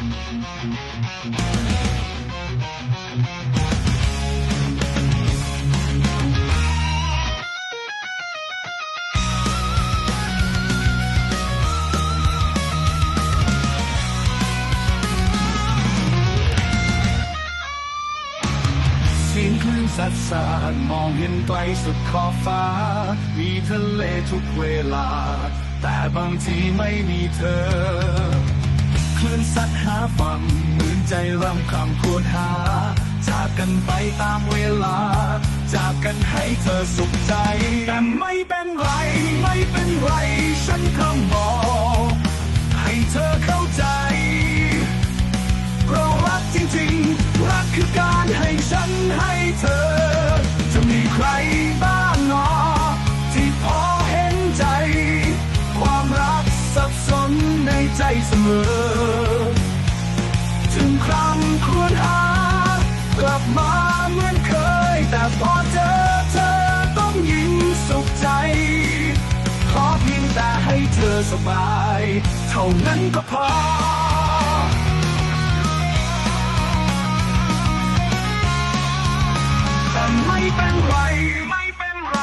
สียงคลื่นสัดสาดมองเห็นไกลสุดขอบฟ้า มีทะเลทุกเวลา แต่บางทีไม่มีเธอ คลื่นซัดหาฝั่งเหมือนใจรำคำควรหา จากกันไปตามเวลา จากกันให้เธอสุขใจ แต่ไม่เป็นไร ไม่เป็นไร ฉันคำบอก ใจเสมอ ถึงครั้งควรหากลับมาเหมือนเคย แต่พอเจอเธอต้องยิ้มสุขใจ ขอเพียงแต่ให้เธอสบาย เท่านั้นก็พอแต่ไม่เป็นไร ไม่เป็นไร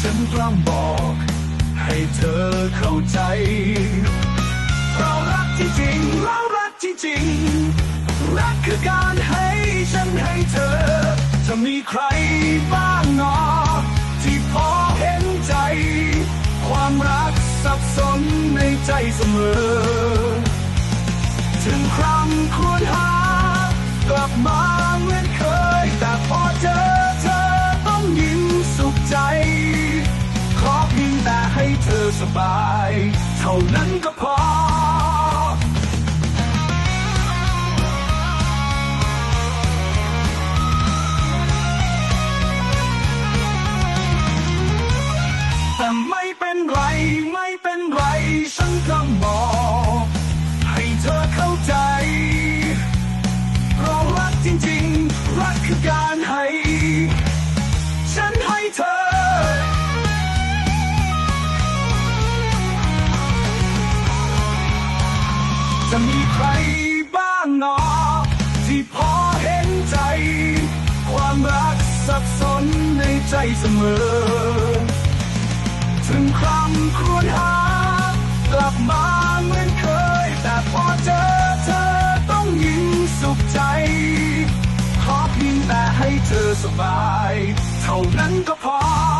ฉันกล้ำบอก ให้เธอเข้าใจ เรารักที่จริง เรารักที่จริง รักคือการให้ฉันให้เธอ จะมีใครบ้างหนอที่พอเห็นใจ ความรักสับสนในใจเสมอ ถึงครั้งควรหากลับมา สบาย เท่านั้นก็พอ แต่ไม่เป็นไร ไม่เป็นไร ฉันก็บอก จะมีใครบ้างหนอ ที่พอเห็นใจ ความรักสับสนในใจเสมอ ถึงครั้งควรหา กลับมาเหมือนเคย แต่พอเจอเธอต้องยิ้มสุขใจ ขอเพียงแต่ให้เธอสบาย เท่านั้นก็พอ